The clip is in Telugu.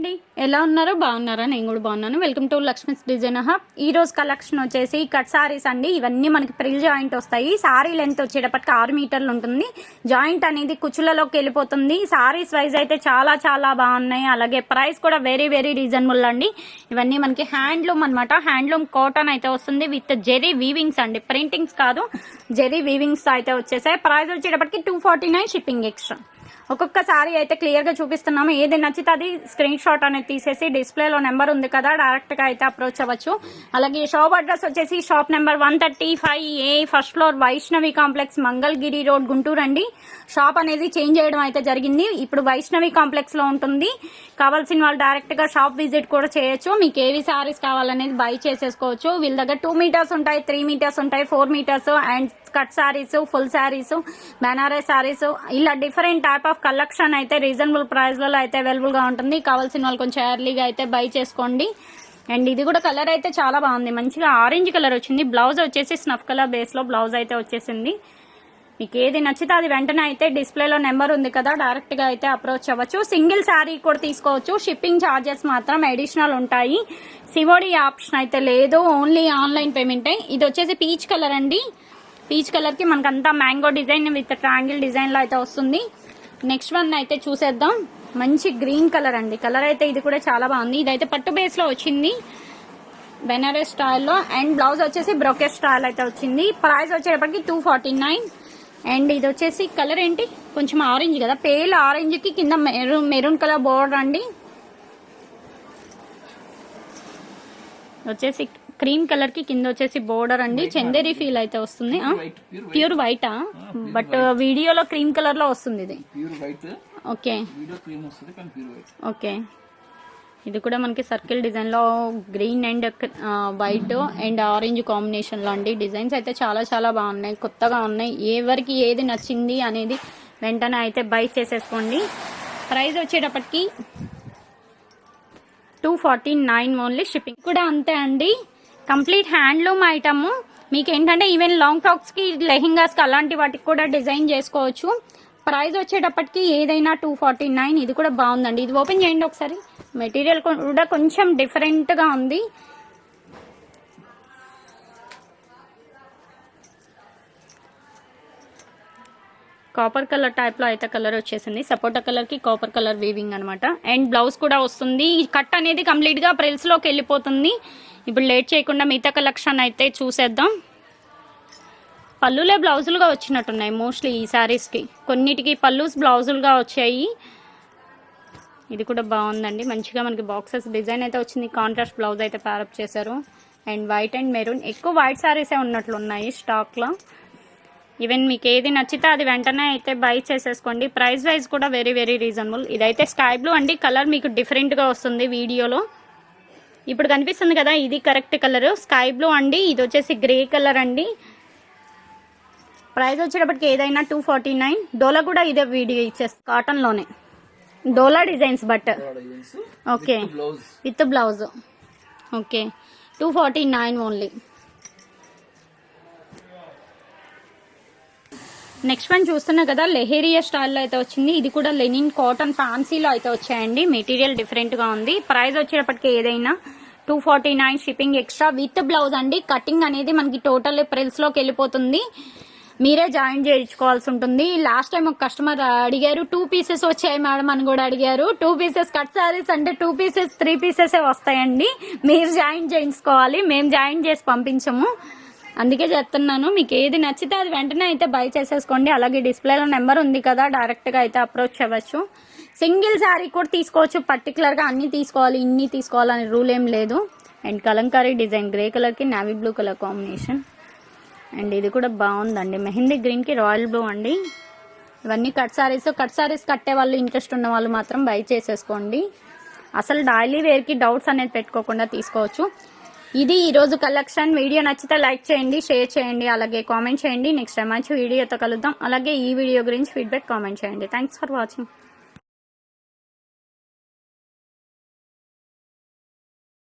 అండి. ఎలా ఉన్నారు బాగున్నారా? నేను కూడా బాగున్నాను. Welcome to Lakshmi's design hub ఈ రోజు కలెక్షన్ వచ్చేసి కట్ సారీస్ అండి. ఇవన్నీ మనకి ప్రిల్ జాయింట్ వస్తాయి. సారీ లెంత్ వచ్చేటప్పటికి ఆరు మీటర్లు ఉంటుంది. జాయింట్ అనేది కుచ్చులలోకి వెళ్ళిపోతుంది. సారీస్ వైజ్ అయితే చాలా చాలా బాగున్నాయి. అలాగే ప్రైస్ కూడా వెరీ వెరీ రీజనబుల్ అండి. ఇవన్నీ మనకి హ్యాండ్లూమ్ అనమాట హ్యాండ్లూమ్ కాటన్ అయితే వస్తుంది విత్ జెరీ వీవింగ్స్ అండి. ప్రింటింగ్స్ కాదు జెరీ వీవింగ్స్ అయితే వచ్చేసాయి. ప్రైస్ వచ్చేటప్పటికి two forty nine shipping extra ఒక్కొక్క సారీ అయితే క్లియర్గా చూపిస్తున్నాము. ఏది నచ్చితే అది స్క్రీన్ షాట్ అనేది తీసేసి డిస్ప్లేలో నెంబర్ ఉంది కదా డైరెక్ట్గా అయితే అప్రోచ్ అవ్వచ్చు. అలాగే షాప్ అడ్రస్ వచ్చేసి shop number one thirty five A first floor Vaishnavi complex Mangalagiri road Guntur అండి. షాప్ అనేది చేంజ్ చేయడం అయితే జరిగింది. ఇప్పుడు వైష్ణవి కాంప్లెక్స్లో ఉంటుంది. కావాల్సిన వాళ్ళు డైరెక్ట్గా షాప్ విజిట్ కూడా చేయొచ్చు. మీకు ఏవి శారీస్ కావాలనేది బై చేసేసుకోవచ్చు. వీళ్ళ దగ్గర టూ మీటర్స్ ఉంటాయి త్రీ మీటర్స్ ఉంటాయి four meters and cut saris full saris Benaras saris ఇలా డిఫరెంట్ టైప్ ఆఫ్ కలెక్షన్ అయితే రీజనబుల్ ప్రైస్లలో అయితే అవైలబుల్గా ఉంటుంది. కావాల్సిన వాళ్ళు కొంచెం ఎర్లీగా అయితే బై చేసుకోండి. అండ్ ఇది కూడా కలర్ అయితే చాలా బాగుంది. మంచిగా ఆరెంజ్ కలర్ వచ్చింది. బ్లౌజ్ వచ్చేసి స్నఫ్ కలర్ బేస్లో బ్లౌజ్ అయితే వచ్చేసింది. మీకు ఏది నచ్చితే అది వెంటనే అయితే డిస్ప్లేలో నెంబర్ ఉంది కదా డైరెక్ట్గా అయితే అప్రోచ్ అవ్వచ్చు. సింగిల్ శారీ కూడా తీసుకోవచ్చు. షిప్పింగ్ ఛార్జెస్ మాత్రం అడిషనల్ ఉంటాయి. సివోడి ఆప్షన్ అయితే లేదు. ఓన్లీ ఆన్లైన్ పేమెంట్ ఇది వచ్చేసి పీచ్ కలర్ అండి. పీచ్ కలర్కి మనకంతా మ్యాంగో డిజైన్ విత్ ట్రాంగిల్ డిజైన్లో అయితే వస్తుంది. నెక్స్ట్ వన్ అయితే చూసేద్దాం. మంచి గ్రీన్ కలర్ అండి. కలర్ అయితే ఇది కూడా చాలా బాగుంది. ఇదైతే పట్టు బేస్లో వచ్చింది. బెనారస్ స్టైల్లో అండ్ బ్లౌజ్ వచ్చేసి బ్రోకెట్ స్టైల్ అయితే వచ్చింది. ప్రైస్ వచ్చేటప్పటికి టూ ఫార్టీ నైన్ అండ్ ఇది వచ్చేసి కలర్ ఏంటి? కొంచెం ఆరెంజ్ కదా. పేల్ ఆరెంజ్కి కింద మెరూన్ మెరూన్ కలర్ బోర్డర్ అండి. వచ్చేసి క్రీమ్ కలర్కి కింద వచ్చేసి బోర్డర్ అండి. చందేరి ఫీల్ అయితే వస్తుంది. ప్యూర్ వైటా బట్ వీడియోలో క్రీమ్ కలర్లో వస్తుంది ఇది. ఓకే. ఓకే. ఇది కూడా మనకి సర్కిల్ డిజైన్లో green and white and orange కాంబినేషన్లో అండి. డిజైన్స్ అయితే చాలా చాలా బాగున్నాయి. కొత్తగా ఉన్నాయి. ఎవరికి ఏది నచ్చింది అనేది వెంటనే అయితే బై చేసేసుకోండి. ప్రైస్ వచ్చేటప్పటికి two forty nine only shipping. కూడా అంతే అండి. Complete handloom item. మీకు ఏంటంటే ఈవెన్ లాంగ్ ఫ్రాక్స్ లెహింగాస్కి అలాంటి వాటికి కూడా డిజైన్ చేసుకోవచ్చు. ప్రైస్ వచ్చేటప్పటికి ఏదైనా టూ ఫార్టీ నైన్ ఇది కూడా బాగుందండి. ఇది ఓపెన్ చేయండి ఒకసారి. మెటీరియల్ కూడా కొంచెం డిఫరెంట్గా ఉంది. కాపర్ కలర్ టైప్లో అయితే కలర్ వచ్చేసింది. సపోటా కలర్కి కాపర్ కలర్ వీవింగ్ అనమాట అండ్ బ్లౌజ్ కూడా వస్తుంది. ఈ కట్ అనేది కంప్లీట్గా ప్రిల్స్లోకి వెళ్ళిపోతుంది. ఇప్పుడు లేట్ చేయకుండా మిగతా కలెక్షన్ అయితే చూసేద్దాం. పళ్ళులే బ్లౌజులుగా వచ్చినట్టున్నాయి మోస్ట్లీ ఈ శారీస్కి కొన్నిటికి పళ్ళుస్ బ్లౌజులుగా వచ్చాయి. ఇది కూడా బాగుందండి. మంచిగా మనకి బాక్సెస్ డిజైన్ అయితే వచ్చింది. కాంట్రాస్ట్ బ్లౌజ్ అయితే ప్యారప్ చేశారు. అండ్ వైట్ అండ్ మెరూన్ ఎక్కువ వైట్ శారీసే ఉన్నట్లు ఉన్నాయి ఈవెన్ మీకు ఏది నచ్చితే అది వెంటనే అయితే బై చేసేసుకోండి. ప్రైస్ వైజ్ కూడా వెరీ వెరీ రీజనబుల్ ఇదైతే స్కై బ్లూ అండి. కలర్ మీకు డిఫరెంట్గా వస్తుంది వీడియోలో. ఇప్పుడు కనిపిస్తుంది కదా ఇది కరెక్ట్ కలర్ స్కై బ్లూ అండి. ఇది వచ్చేసి గ్రే కలర్ అండి. ప్రైస్ వచ్చేటప్పటికి ఏదైనా టూ ఫార్టీ నైన్ డోలా కూడా ఇదే వీడియో ఇచ్చేస్తుంది కాటన్లోనే. డోలా designs but okay with blouse okay two forty nine only next one చూస్తున్నా కదా లెహేరియా స్టైల్లో అయితే వచ్చింది. ఇది కూడా లెనిన్ కాటన్ ఫ్యాన్సీలో అయితే వచ్చాయండి. మెటీరియల్ డిఫరెంట్గా ఉంది. ప్రైస్ వచ్చేటప్పటికి ఏదైనా two forty nine shipping extra with blouse అండి. కటింగ్ అనేది మనకి టోటల్ ప్రిల్స్లోకి వెళ్ళిపోతుంది. మీరే జాయిన్ చేయించుకోవాల్సి ఉంటుంది. లాస్ట్ టైం ఒక కస్టమర్ అడిగారు టూ పీసెస్ వచ్చాయి మేడం అని కూడా అడిగారు. టూ పీసెస్ కట్ సారీస్ అంటే టూ పీసెస్ త్రీ పీసెస్ వస్తాయండి. మీరు జాయిన్ చేయించుకోవాలి. మేము జాయిన్ చేసి పంపించము. అందుకే చెప్తున్నాను మీకు ఏది నచ్చితే అది వెంటనే అయితే బై చేసేసుకోండి. అలాగే డిస్ప్లేలో నెంబర్ ఉంది కదా డైరెక్ట్గా అయితే అప్రోచ్ అవ్వచ్చు. సింగిల్ శారీ కూడా తీసుకోవచ్చు పర్టికులర్గా అన్నీ అన్ని తీసుకోవాలి ఇన్ని తీసుకోవాలని రూల్ ఏం లేదు. అండ్ కలంకారీ డిజైన్ గ్రే కలర్కి navy blue colour combination and ఇది కూడా బాగుందండి. మెహందీ గ్రీన్కి రాయల్ బ్లూ అండి. ఇవన్నీ కట్ సారీస్ కట్ సారీస్ కట్టే వాళ్ళు ఇంట్రెస్ట్ ఉన్న వాళ్ళు మాత్రం బై చేసేసుకోండి. అసలు డైలీ వేర్కి డౌట్స్ అనేది పెట్టుకోకుండా తీసుకోవచ్చు. ఇది ఈరోజు కలెక్షన్. వీడియో నచ్చితే లైక్ చేయండి షేర్ చేయండి అలాగే కామెంట్ చేయండి. నెక్స్ట్ టైం మంచి వీడియోతో కలుద్దాం. అలాగే ఈ వీడియో గురించి ఫీడ్బ్యాక్ కామెంట్ చేయండి. Thanks for watching.